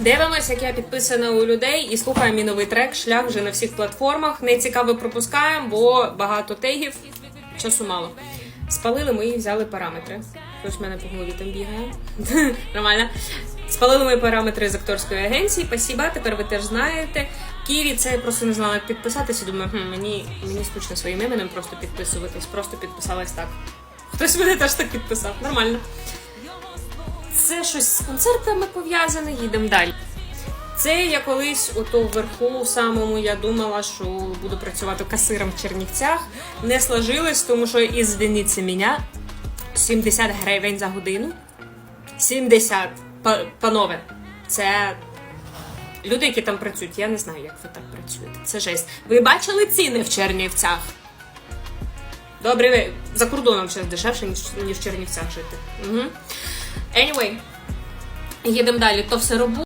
Дивимось, як я підписана у людей і слухаю мій новий трек. Шлях вже на всіх платформах. Не цікаво пропускаємо, бо багато тегів, часу мало. Спалили ми і взяли параметри. Хтось в мене по голові там бігає. Нормально. Спалили ми параметри з акторської агенції. Спасіба, тепер ви теж знаєте. Кірі, це я просто не знала, як підписатися. Думаю, хм, мені, мені скучно своїм іменем просто підписуватись. Просто підписалась так. Хтось мене теж так підписав. Нормально. Це щось з концертами пов'язане, їдемо далі. Це я колись ото вверху самому я думала, що буду працювати касиром в Чернівцях. Не сложилось, тому що із Вінниці мене 70 гривень за годину. 70, панове. Це люди, які там працюють. Я не знаю, як ви так працюєте. Це жесть. Ви бачили ціни в Чернівцях? Добре, за кордоном зараз дешевше, ніж в Чернівцях жити. Угу. Anyway, їдемо далі. То все робота.